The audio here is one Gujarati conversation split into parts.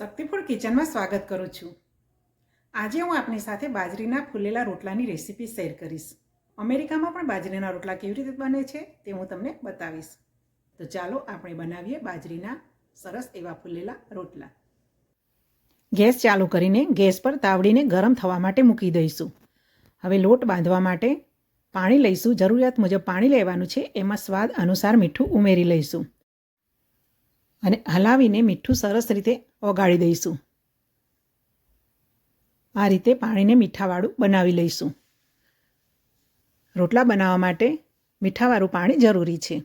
શક્તિફૂડ કિચનમાં સ્વાગત કરું છું. આજે હું આપની સાથે બાજરીના ફૂલેલા રોટલાની રેસીપી શેર કરીશ. અમેરિકામાં પણ બાજરીના રોટલા કેવી રીતે બને છે તે હું તમને બતાવીશ. તો ચાલો આપણે બનાવીએ બાજરીના સરસ એવા ફૂલેલા રોટલા. ગેસ ચાલુ કરીને ગેસ પર તાવડીને ગરમ થવા માટે મૂકી દઈશું. હવે લોટ બાંધવા માટે પાણી લઈશું. જરૂરિયાત મુજબ પાણી લેવાનું છે. એમાં સ્વાદ અનુસાર મીઠું ઉમેરી લઈશું. અને હલાવીને મીઠું સરસ રીતે ઓગાળી દઈશું. આ રીતે પાણીને મીઠાવાળું બનાવી લઈશું. રોટલા બનાવવા માટે મીઠાવાળું પાણી જરૂરી છે.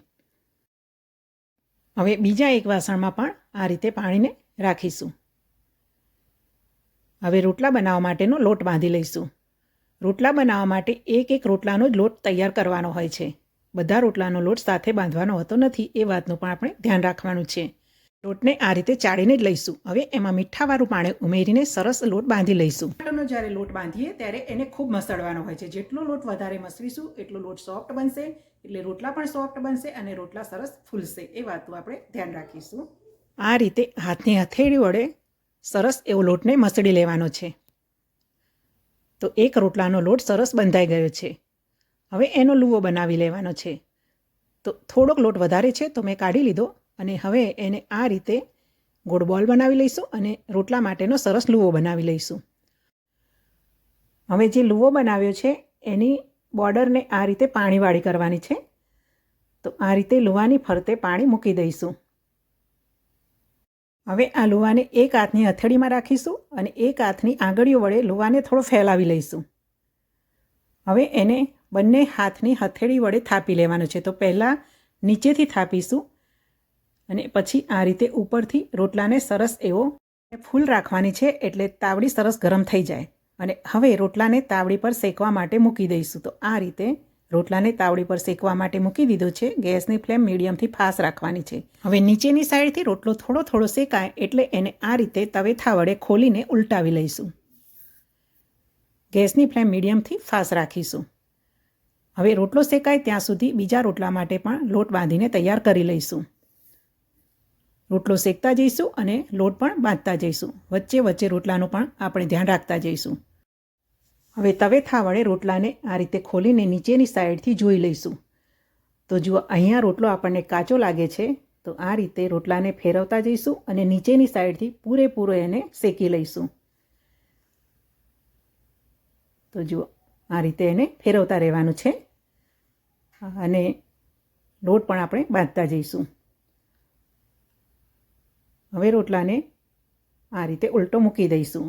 હવે બીજા એક વાસણમાં પણ આ રીતે પાણીને રાખીશું. હવે રોટલા બનાવવા માટેનો લોટ બાંધી લઈશું. રોટલા બનાવવા માટે એક એક રોટલાનો જ લોટ તૈયાર કરવાનો હોય છે. બધા રોટલાનો લોટ સાથે બાંધવાનો હોતો નથી એ વાતનું પણ આપણે ધ્યાન રાખવાનું છે. લોટને આ રીતે ચાળીને જ લઈશું. હવે એમાં મીઠાવાળું પાણી ઉમેરીને સરસ લોટ બાંધી લઈશું. ટમેટાનો જ્યારે લોટ બાંધીએ ત્યારે એને ખૂબ મસળવાનો હોય છે. જેટલો લોટ વધારે મસળીશું એટલો લોટ સોફ્ટ બનશે. એટલે રોટલા પણ સોફ્ટ બનશે અને રોટલા સરસ ફૂલશે. એ વાતનું આપણે ધ્યાન રાખીશું. આ રીતે હાથની હથેળી વડે સરસ એવો લોટને મસળી લેવાનો છે. તો એક રોટલાનો લોટ સરસ બંધાઈ ગયો છે. હવે એનો લુવો બનાવી લેવાનો છે. તો થોડોક લોટ વધારે છે તો મેં કાઢી લીધો. અને હવે એને આ રીતે ગોળ બોલ બનાવી લઈશું અને રોટલા માટેનો સરસ લુવો બનાવી લઈશું. હવે જે લુવો બનાવ્યો છે, એની બોર્ડરને આ રીતે પાણીવાળી કરવાની છે. તો આ રીતે લુવાની ફરતે પાણી મૂકી દઈશું. હવે આ લુવાને એક હાથની હથેળીમાં રાખીશું અને એક હાથની આંગળીઓ વડે લુવાને થોડો ફેલાવી લઈશું. હવે એને બંને હાથની હથેળી વડે થાપી લેવાનું છે. તો પહેલાં નીચેથી થાપીશું અને પછી આ રીતે ઉપરથી રોટલાને સરસ એવો ફૂલ રાખવાની છે એટલે તાવડી સરસ ગરમ થઈ જાય. અને હવે રોટલાને તાવડી પર શેકવા માટે મૂકી દઈશું. તો આ રીતે રોટલાને તાવડી પર શેકવા માટે મૂકી દીધો છે. ગેસની ફ્લેમ મીડિયમથી ફાસ રાખવાની છે. હવે નીચેની સાઈડથી રોટલો થોડો થોડો શેકાય એટલે એને આ રીતે તવેથા વડે ખોલીને ઉલટાવી લઈશું. ગેસની ફ્લેમ મીડિયમથી ફાસ રાખીશું. હવે રોટલો શેકાય ત્યાં સુધી બીજા રોટલા માટે પણ લોટ બાંધીને તૈયાર કરી લઈશું. રોટલો શેકતા જઈશું અને લોટ પણ બાંધતા જઈશું. વચ્ચે વચ્ચે રોટલાનું પણ આપણે ધ્યાન રાખતા જઈશું. હવે તવેથા વડે રોટલાને આ રીતે ખોલીને નીચેની સાઈડથી જોઈ લઈશું. તો જુઓ, અહીંયા રોટલો આપણને કાચો લાગે છે, તો આ રીતે રોટલાને ફેરવતા જઈશું અને નીચેની સાઈડથી પૂરેપૂરો એને શેકી લઈશું. તો જુઓ, આ રીતે એને ફેરવતા રહેવાનું છે. અને લોટ પણ આપણે બાંધતા જઈશું. હવે રોટલાને આ રીતે ઉલટો મૂકી દઈશું.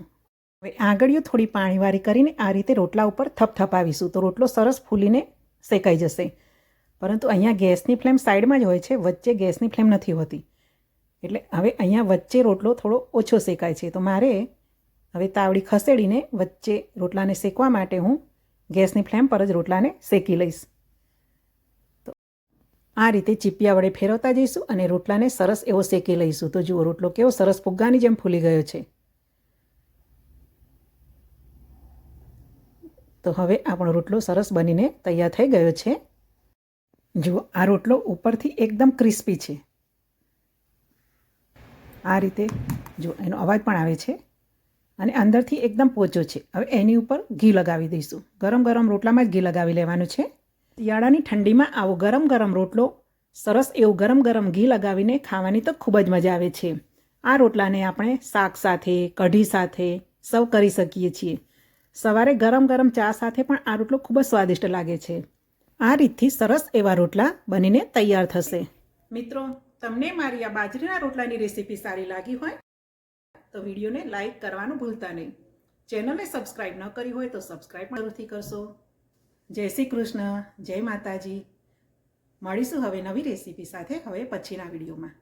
હવે આંગળીઓ થોડી પાણીવાળી કરીને આ રીતે રોટલા ઉપર થપથપાવીશું. તો રોટલો સરસ ફૂલીને શેકાઈ જશે. પરંતુ અહીંયા ગેસની ફ્લેમ સાઈડમાં જ હોય છે. વચ્ચે ગેસની ફ્લેમ નથી હોતી. એટલે હવે અહીંયા વચ્ચે રોટલો થોડો ઓછો શેકાય છે. તો મારે હવે તાવડી ખસેડીને વચ્ચે રોટલાને શેકવા માટે હું ગેસની ફ્લેમ પર જ રોટલાને શેકી લઈશ. આ રીતે ચીપિયા વડે ફેરવતા જઈશું અને રોટલાને સરસ એવો શેકી લઈશું. તો જુઓ, રોટલો કેવો સરસ ફુગ્ગાની જેમ ફૂલી ગયો છે. તો હવે આપણો રોટલો સરસ બનીને તૈયાર થઈ ગયો છે. જુઓ, આ રોટલો ઉપરથી એકદમ ક્રિસ્પી છે. આ રીતે જો એનો અવાજ પણ આવે છે અને અંદરથી એકદમ પોચો છે. હવે એની ઉપર ઘી લગાવી દઈશું. ગરમ ગરમ રોટલામાં જ ઘી લગાવી લેવાનું છે. શિયાળાની ઠંડીમાં આવો ગરમ ગરમ રોટલો, સરસ એવું ગરમ ગરમ ઘી લગાવીને ખાવાની તો ખૂબ જ મજા આવે છે. આ રોટલાને આપણે શાક સાથે, કઢી સાથે સર્વ કરી શકીએ છીએ. સવારે ગરમ ગરમ ચા સાથે પણ આ રોટલો ખૂબ જ સ્વાદિષ્ટ લાગે છે. આ રીતથી સરસ એવા રોટલા બનીને તૈયાર થશે. મિત્રો, તમને મારી આ બાજરીના રોટલાની રેસીપી સારી લાગી હોય તો વિડીયોને લાઈક કરવાનું ભૂલતા નહીં. ચેનલને સબસ્ક્રાઈબ ન કરી હોય તો સબસ્ક્રાઈબ પણ જરૂરથી કરશો. જય શ્રી કૃષ્ણ જય માતાજી. મળીશું હવે નવી રેસીપી સાથે હવે પછીના વિડીયોમાં.